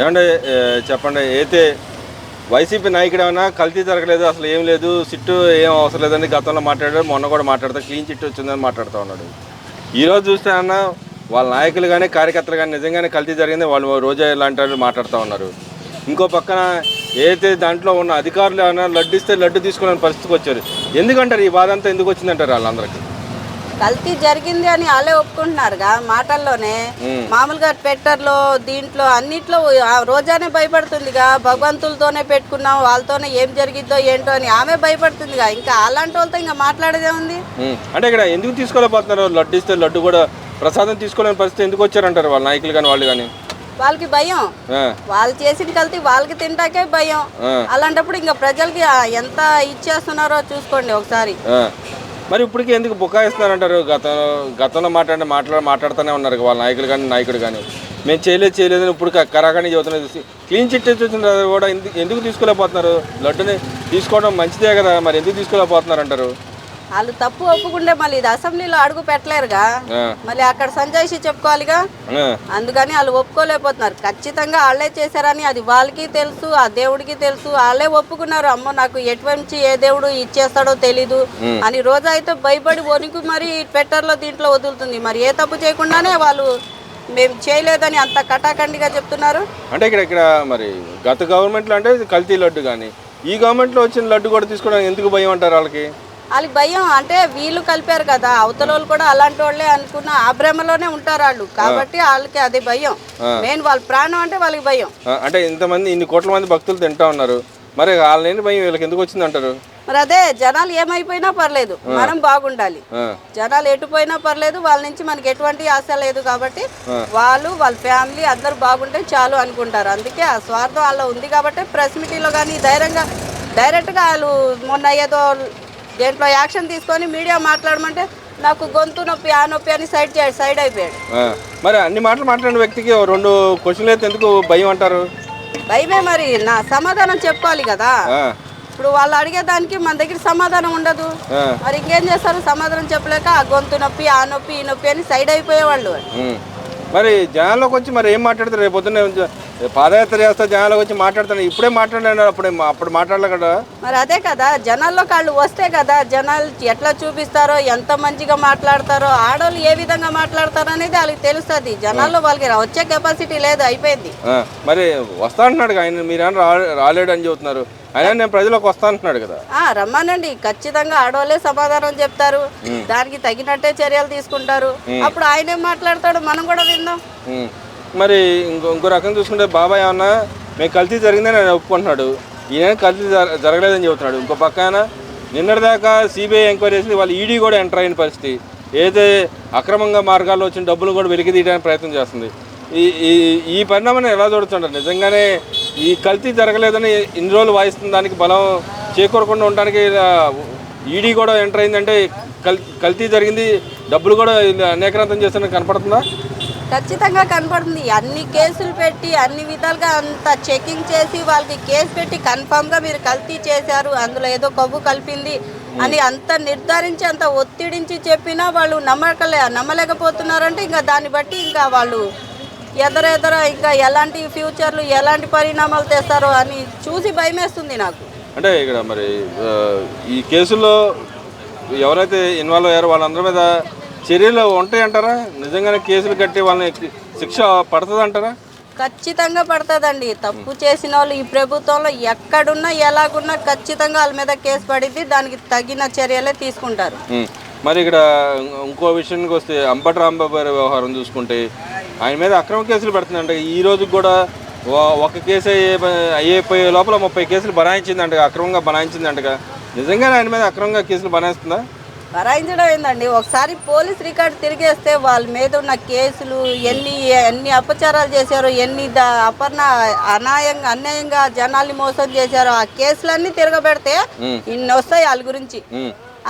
ఏమంటే చెప్పండి అయితే వైసీపీ నాయకుడు ఏమైనా కల్తీ జరగలేదు అసలు ఏం లేదు సిట్టు ఏం అవసరం లేదని గతంలో మాట్లాడాడు మొన్న కూడా మాట్లాడతా క్లీన్ చిట్ వచ్చిందని మాట్లాడుతూ ఉన్నాడు. ఈరోజు చూస్తే అన్న వాళ్ళ నాయకులు కానీ కార్యకర్తలు కానీ నిజంగానే కల్తీ జరిగింది వాళ్ళు రోజా ఇలాంటి వాళ్ళు మాట్లాడుతూ ఉన్నారు. ఇంకో పక్కన ఏదైతే దాంట్లో ఉన్న అధికారులు ఏమైనా లడ్డు ఇస్తే లడ్డు తీసుకునే పరిస్థితికి వచ్చారు. ఎందుకంటారు ఈ బాధ అంతా ఎందుకు వచ్చిందంటారు వాళ్ళందరికీ? కల్తీ జరిగింది అని వాళ్ళే ఒప్పుకుంటున్నారుగా మాటల్లోనే. మామూలుగా ట్విట్టర్లో దీంట్లో అన్నిట్లో రోజానే భయపడుతుందిగా. భగవంతులతోనే పెట్టుకున్నాం వాళ్ళతోనే ఏం జరిగిద్దో ఏంటో అని ఆమె భయపడుతుందిగా. ఇంకా అలాంటి వాళ్ళతో ఇంకా మాట్లాడేదే ఉంది. అంటే ఇక్కడ ఎందుకు తీసుకోలేకపోతున్నారు? లడ్డు ఇస్తే లడ్డు కూడా ప్రసాదం తీసుకోలేని పరిస్థితి ఎందుకు వచ్చారంటారు వాళ్ళ నాయకులు కానీ వాళ్ళు కానీ? వాళ్ళకి భయం. వాళ్ళు చేసిన కల్తీ వాళ్ళకి తింటాకే భయం. అలాంటప్పుడు ఇంకా ప్రజలకి ఎంత ఇచ్చేస్తున్నారో చూసుకోండి ఒకసారి. మరి ఇప్పటికీ ఎందుకు బుకాయిస్తున్నారంటారు? గత గతంలో మాట్లాడి మాట్లాడ మాట్లాడుతూనే ఉన్నారు వాళ్ళ నాయకులు కానీ నాయకుడు కానీ. మేము చేయలేదు చేయలేదని ఇప్పుడు క- కరాకని చదువుతున్నది క్లీన్ చిట్ వచ్చిన కూడా ఎందుకు ఎందుకు తీసుకోలేకపోతున్నారు? లడ్డుని తీసుకోవడం మంచిదే కదా మరి ఎందుకు తీసుకోలేకపోతున్నారు అంటారు వాళ్ళు తప్పు ఒప్పుకుంటే మళ్ళీ ఇది అసెంబ్లీలో అడుగు పెట్టలేరుగా. మళ్ళీ అక్కడ సంజయ్షి చెప్పుకోవాలిగా? అందుకని వాళ్ళు ఒప్పుకోలేకపోతున్నారు. ఖచ్చితంగా వాళ్ళే చేశారని అది వాళ్ళకి తెలుసు ఆ దేవుడికి తెలుసు. వాళ్ళే ఒప్పుకున్నారు. అమ్మో నాకు ఎటువంటి ఏ దేవుడు ఇచ్చేస్తాడో తెలీదు అని రోజా అయితే భయపడి వణికి మరి ట్విట్టర్లో దీంట్లో వదులుతుంది. మరి ఏ తప్పు చేయకుండానే వాళ్ళు మేము చేయలేదని అంత కటాకండిగా చెప్తున్నారు. అంటే ఇక్కడ ఇక్కడ మరి గత గవర్నమెంట్లో అంటే కల్తీ లడ్డు కానీ ఈ గవర్నమెంట్లో వచ్చిన లడ్డు కూడా తీసుకోవడానికి ఎందుకు భయం అంటారు వాళ్ళకి? వాళ్ళకి భయం. అంటే వీళ్ళు కలిపారు కదా అవతల వాళ్ళు కూడా అలాంటి వాళ్ళే అనుకున్న ఆ భ్రమలోనే ఉంటారు వాళ్ళు. కాబట్టి వాళ్ళకి అది భయం. మెయిన్ వాళ్ళ ప్రాణం అంటే వాళ్ళకి భయం. అంటే ఇంతమంది ఇన్ని కోట్ల మంది భక్తులు తింటా ఉన్నారు. మరి వాళ్ళని భయం? వీళ్ళకి ఎందుకు వచ్చింది అంటారు? మరి అదే జనాలు ఏమైపోయినా పర్లేదు. మనం బాగుండాలి. జనాలు ఎటుపోయినా పర్లేదు. వాళ్ళ నుంచి మనకి ఎటువంటి ఆశ లేదు కాబట్టి వాళ్ళు వాళ్ళ ఫ్యామిలీ అందరూ బాగుంటే చాలు అనుకుంటారు. అందుకే ఆ స్వార్థం వాళ్ళ ఉంది కాబట్టి ప్రెస్ మీటింగ్లో కానీ ధైర్యంగా డైరెక్ట్గా వాళ్ళు మొన్న ఏదో దేంట్లో యాక్షన్ తీసుకొని మీడియా మాట్లాడమంటే నాకు గొంతు నొప్పి ఆ నొప్పి అని సైడ్ చేయ సైడ్ అయిపోయాడు. మరి అన్ని మాటలు మాట్లాడిన వ్యక్తికి ఓ రెండు క్వశ్చన్లు అయితే ఎందుకు భయం అంటారు? భయమే మరి నా సమాధానం చెప్పుకోవాలి కదా. ఇప్పుడు వాళ్ళు అడిగేదానికి మన దగ్గర సమాధానం ఉండదు. మరి ఇంకేం చేస్తారు? సమాధానం చెప్పలేక ఆ గొంతు నొప్పి ఆ నొప్పి ఈ నొప్పి అని సైడ్ అయిపోయేవాళ్ళు. మరి జనాల్లోకి వచ్చి మరి ఏం మాట్లాడతారు? రేపు పొద్దున్నే పాదయాత్ర చేస్తా జనాల్లోకి వచ్చి మాట్లాడతాను ఇప్పుడే మాట్లాడాను అప్పుడే అప్పుడు మాట్లాడలే కదా. మరి అదే కదా జనాల్లో వాళ్ళు వస్తే కదా జనాలు ఎట్లా చూపిస్తారో ఎంత మంచిగా మాట్లాడతారో ఆడవాళ్ళు ఏ విధంగా మాట్లాడతారో అనేది వాళ్ళకి తెలుస్తుంది. జనాల్లో వాళ్ళకి వచ్చే కెపాసిటీ లేదు అయిపోయింది. మరి వస్తా అంటున్నాడు ఆయన మీరేమో రాలేడు అని చెబుతున్నారు. అయినా నేను ప్రజలకు వస్తా అంటున్నాడు కదా. ఆ రమ్మానండి ఖచ్చితంగా ఆడవాళ్ళే సమాధానం చెప్తారు. దానికి తగినట్టే చర్యలు తీసుకుంటారు. అప్పుడు ఆయన మాట్లాడతాడో మనం కూడా విందాం. మరి ఇంకో ఇంకో రకం చూసుకుంటే బాబాయ్ ఏమన్నా మేము కల్తీ జరిగిందని ఆయన ఒప్పుకుంటున్నాడు. ఈయన కల్తీ జర- జరగలేదని చెబుతున్నాడు. ఇంకో పక్కన నిన్నటిదాకా సిబిఐ ఎంక్వైరీ చేసింది వాళ్ళు ఈడీ కూడా ఎంటర్ అయిన పరిస్థితి. ఏదైతే అక్రమంగా మార్గాల్లో వచ్చిన డబ్బులు కూడా వెలికి తీయడానికి ప్రయత్నం చేస్తుంది. ఈ ఈ ఈ పరిణామాన్ని ఎలా చూడుతుంటారు నిజంగానే ఈ కల్తీ జరగలేదని ఇన్ని రోజులు వాయిస్తున్న దానికి బలం చేకూరకుండా ఉండడానికి ఈడీ కూడా ఎంటర్ అయిందంటే కల్ కల్తీ జరిగింది డబ్బులు కూడా అనేకరంతం చేస్తున్నట్టు కనపడుతుందా? ఖచ్చితంగా కనపడుతుంది. అన్ని కేసులు పెట్టి అన్ని విధాలుగా అంత చెకింగ్ చేసి వాళ్ళకి కేసు పెట్టి కన్ఫామ్గా మీరు కల్తీ చేశారు. అందులో ఏదో కొవ్వు కలిపింది అని అంత నిర్ధారించి అంత ఒత్తిడించి చెప్పినా వాళ్ళు నమ్మకలే నమ్మలేకపోతున్నారంటే ఇంకా దాన్ని బట్టి ఇంకా వాళ్ళు ఎదరెదర ఇంకా ఎలాంటి ఫ్యూచర్లు ఎలాంటి పరిణామాలు తెస్తారో అని చూసి భయమేస్తుంది నాకు. అంటే ఇక్కడ మరి ఈ కేసులో ఎవరైతే ఇన్వాల్వ్ అయ్యారో వాళ్ళందరి మీద చర్యలు ఉంటాయంటారా? నిజంగానే కేసులు కట్టి వాళ్ళని శిక్ష పడుతుంది అంటారా ఖచ్చితంగా పడుతుందండి. తప్పు చేసిన వాళ్ళు ఈ ప్రభుత్వంలో ఎక్కడున్నా ఎలాగున్నా ఖచ్చితంగా వాళ్ళ మీద కేసు పడింది దానికి తగిన చర్యలే తీసుకుంటారు. మరి ఇక్కడ ఇంకో విషయానికి వస్తే అంబటి రాంబాబు వ్యవహారం చూసుకుంటే ఆయన మీద అక్రమ కేసులు పెడుతుందంట. ఈ రోజు కూడా ఒక కేసు అయ్యే అయ్యేపోయే లోపల ముప్పై కేసులు బనాయించిందంట అక్రమంగా బనాయించిందంటగా. నిజంగానే ఆయన మీద అక్రమంగా కేసులు బనాయిస్తుందా? బరాయించడం ఏందండి? ఒకసారి పోలీస్ రికార్డు తిరిగేస్తే వాళ్ళ మీద ఉన్న కేసులు ఎన్ని ఎన్ని అపచారాలు చేశారో ఎన్ని అపర్ణ అన్యాయంగా అన్యాయంగా జనాల్ని మోసం చేశారో ఆ కేసులన్నీ తిరగబెడితే ఇన్ని వస్తాయి వాళ్ళ గురించి.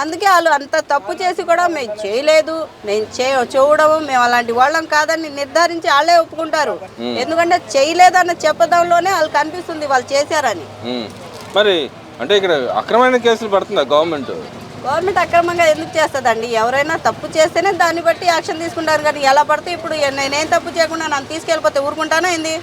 అందుకే వాళ్ళు అంత తప్పు చేసి కూడా మేము చేయలేదు. మేము చే చూడము మేము అలాంటి వాళ్ళం కాదని నిర్ధారించి వాళ్ళే ఒప్పుకుంటారు. ఎందుకంటే చేయలేదన్న చెప్పడంలోనే వాళ్ళకి కనిపిస్తుంది వాళ్ళు చేశారని. మరి అంటే ఇక్కడ అక్రమైన కేసులు పెడుతుందా గవర్నమెంట్? గవర్నమెంట్ అక్రమంగా ఎందుకు చేస్తుందండి? ఎవరైనా తప్పు చేస్తేనే దాన్ని బట్టి యాక్షన్ తీసుకుంటారు కానీ ఎలా పడితే ఇప్పుడు నేనేం తప్పు చేయకుండా నన్ను తీసుకెళ్ళిపోతే ఊరుకుంటానా ఏంది.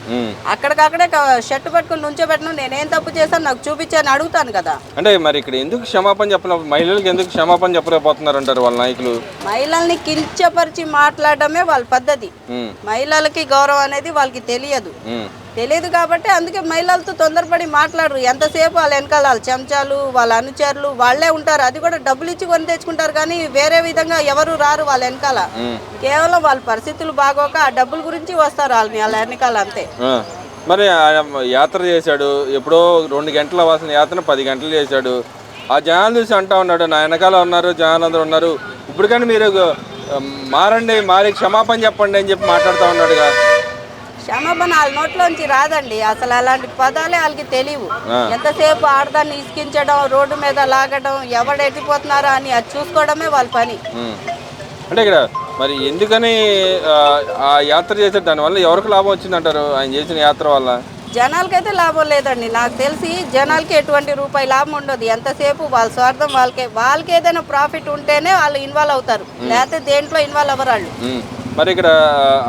అక్కడికక్కడే షర్ట్ పట్టుకుని నుంచోబెట్టను నేనేం తప్పు చేశాను నాకు చూపించని అడుగుతాను కదా. అంటే మరి ఇక్కడ ఎందుకు క్షమాపణ చెప్పలే? మహిళలకు ఎందుకు క్షమాపణ చెప్పలేకపోతున్నారు అంటారు వాళ్ళ నాయకులు? మహిళల్ని కించపరిచి మాట్లాడడమే వాళ్ళ పద్ధతి. మహిళలకి గౌరవం అనేది వాళ్ళకి తెలియదు. తెలియదు కాబట్టి అందుకే మహిళలతో తొందరపడి మాట్లాడరు. ఎంతసేపు వాళ్ళ వెనకాల వాళ్ళ చెంచాలు వాళ్ళ అనుచరులు వాళ్ళే ఉంటారు. అది కూడా డబ్బులు ఇచ్చి కొని తెచ్చుకుంటారు కానీ వేరే విధంగా ఎవరు రారు వాళ్ళ వెనకాల. కేవలం వాళ్ళ పరిస్థితులు బాగోక ఆ డబ్బుల గురించి వస్తారు వాళ్ళని వాళ్ళ వెనకాల అంతే. మరి యాత్ర చేశాడు. ఎప్పుడో రెండు గంటల వాసిన యాత్ర పది గంటలు చేశాడు. ఆ జనాలు చూసి అంటా ఉన్నాడు నా వెనకాల ఉన్నారు జనాలు అందరూ ఉన్నారు. ఇప్పుడు కానీ మీరు మారండి మారి క్షమాపణ చెప్పండి అని చెప్పి మాట్లాడుతూ ఉన్నాడుగా. క్షమాపణ వాళ్ళ నోట్లోంచి రాదండి. అసలు అలాంటి పదాలే వాళ్ళకి తెలియవు. ఎంతసేపు ఆడదాన్ని ఇసుకించడం రోడ్డు మీద లాగడం ఎవడు ఎట్టిపోతున్నారా అని అది చూసుకోవడమే వాళ్ళ పని. అంటే ఇక్కడ మరి ఎందుకని ఆ, యాత్ర చేశాడు దానివల్ల ఎవరికి లాభం వచ్చిందంటారు? ఆయన చేసిన యాత్ర వల్ల? జనాలకైతే లాభం లేదండి. నాకు తెలిసి జనాలకి ఎటువంటి రూపాయి లాభం ఉండదు. ఎంతసేపు వాళ్ళ స్వార్థం వాళ్ళకే వాళ్ళకి ఏదైనా ప్రాఫిట్ ఉంటేనే వాళ్ళు ఇన్వాల్వ్ అవుతారు. లేకపోతే దేంట్లో ఇన్వాల్వ్ అవ్వరు వాళ్ళు ఉమ్. మరి ఇక్కడ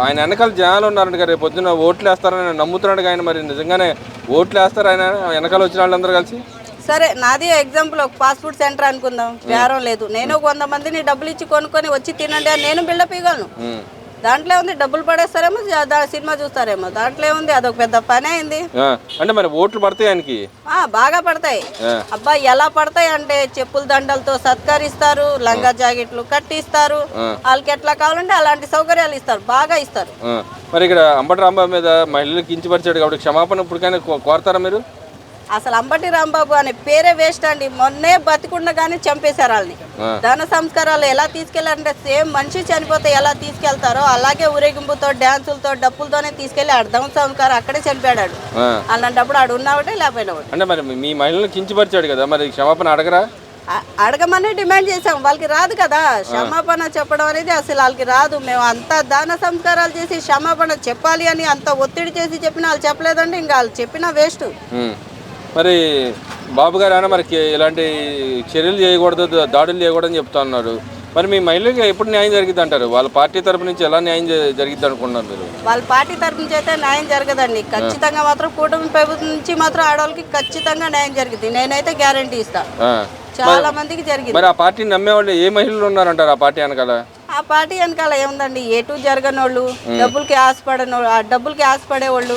ఆయన వెనకాల జనాలు ఉన్నారంట రేపు పొద్దున్న ఓట్లు వేస్తారని నమ్ముతున్నాడు ఆయన మరి. నిజంగానే ఓట్లు వేస్తారు ఆయన? వెనకాల వచ్చిన వాళ్ళందరూ కలిసి? సరే నాది ఎగ్జాంపుల్ ఒక ఫాస్ట్ ఫుడ్ సెంటర్ అనుకుందాం. బేరం లేదు. నేను ఒక వంద మందిని డబ్బులు ఇచ్చి కొనుక్కొని వచ్చి తినండి అని నేను బిల్డప్ ఇవ్వగలను. దాంట్లో ఉంది డబ్బులు పడేస్తారేమో సినిమా చూస్తారేమో. దాంట్లో ఉంది అదొక పెద్ద పని అయింది. అంటే మరి ఓట్లు పడతాయి ఆయనకి? ఆ, బాగా పడతాయి. అబ్బా ఎలా పడతాయి అంటే చెప్పుల దండలతో సత్కరిస్తారు లంగా జాకెట్లు కట్టిస్తారు. వాళ్ళకి ఎట్లా కావాలంటే అలాంటి సౌకర్యాలు ఇస్తారు. బాగా ఇస్తారు. మరి ఇక్కడ అంబటి రాంబాబు మీద మహిళలు కించపరిచాడు కాబట్టి క్షమాపణ ఇప్పటికైనా కోరతారా మీరు? అసలు అంబటి రాంబాబు అనే పేరే వేస్ట్ అండి. మొన్నే బతికుండగానే చంపేశారు వాళ్ళని. ధన సంస్కారాలు ఎలా తీసుకెళ్ళారంటే సేమ్ మనిషి చనిపోతే ఎలా తీసుకెళ్తారో అలాగే ఊరేగింపుతో డ్యాన్సులతో డప్పులతోనే తీసుకెళ్ళి ఆడు ధన సంస్కారం అక్కడే చనిపోయాడు అలాంటప్పుడు ఆడు ఉన్నవాడే లేకపోయినవాడు అంటే మరి మీ మహిళలను కించపరిచాడు కదా మరి క్షమాపణ అడగరా? అడగమని డిమాండ్ చేసాం వాళ్ళకి రాదు కదా. క్షమాపణ చెప్పడం అనేది అసలు వాళ్ళకి రాదు. మేము అంత దాన సంస్కారాలు చేసి క్షమాపణ చెప్పాలి అని అంత ఒత్తిడి చేసి చెప్పిన వాళ్ళు చెప్పలేదంటే ఇంకా వాళ్ళు చెప్పినా వేస్ట్. మరి బాబు గారు అయినా ఇలాంటి చర్యలు చేయకూడదు దాడులు చేయకూడదని చెప్తా ఉన్నారు. మరి మీ మహిళలకు ఎప్పుడు న్యాయం జరిగిద్ది అంటారు? వాళ్ళ పార్టీ తరపు నుంచి ఎలా న్యాయం జ- జరిగిద్ది అనుకుంటున్నారు మీరు? వాళ్ళ పార్టీ తరపు నుంచి అయితే న్యాయం జరగదండి. ఖచ్చితంగా మాత్రం కూటమి ప్రభుత్వం నుంచి మాత్రం ఆడవాళ్ళకి ఖచ్చితంగా న్యాయం జరిగింది నేనైతే గ్యారంటీ ఇస్తా. ఆ. చాలా మందికి జరిగింది మరి ఆ పార్టీని నమ్మేవాళ్ళు ఏ మహిళలు ఉన్నారంటారు ఆ పార్టీ వెనకాల? ఆ పార్టీ వెనకాల ఏముందండి? ఎటు జరగనోళ్ళు డబ్బులకి ఆశపడనోళ్ళు ఆ డబ్బులకి ఆశపడేవాళ్ళు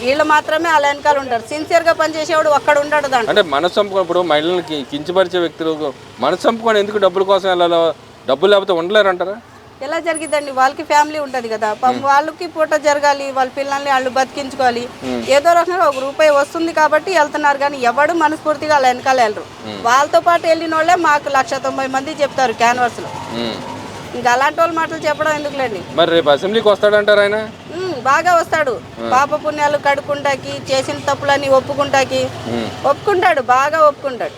వీళ్ళు మాత్రమే వాళ్ళ వెనకాల ఉంటారు. సిన్సియర్గా పనిచేసేవాడు ఒక్కడ ఉండడు దాంట్లో అంటే మనసు చంపుకున్నప్పుడు మహిళలను కి- కించపరిచే వ్యక్తులు మనసు చంపుకొని ఎందుకు డబ్బుల కోసం వెళ్ళాలో డబ్బులు లేకపోతే ఉండలేరంటారా? ఎలా జరిగిద్దండి? వాళ్ళకి ఫ్యామిలీ ఉంటది కదా. వాళ్ళకి పూట జరగాలి వాళ్ళ పిల్లల్ని వాళ్ళు బతికించుకోవాలి. ఏదో రకంగా ఒక రూపాయి వస్తుంది కాబట్టి వెళ్తున్నారు కానీ ఎవడు మనస్ఫూర్తిగా వాళ్ళ వెనకాల వెళ్ళరు. వాళ్ళతో పాటు వెళ్ళిన వాళ్ళే మాకు లక్ష తొంభై మంది చెప్తారు క్యాన్వర్స్లో ఉమ్. ఇంకా అలాంటి వాళ్ళ మాటలు చెప్పడం ఎందుకులేండి? మరి రేపు అసెంబ్లీకి వస్తాడంటారు ఆయన? బాగా వస్తాడు. పాప పుణ్యాలు కడుక్కుంటాకి చేసిన తప్పులన్నీ ఒప్పుకుంటాకి. ఒప్పుకుంటాడు బాగా ఒప్పుకుంటాడు.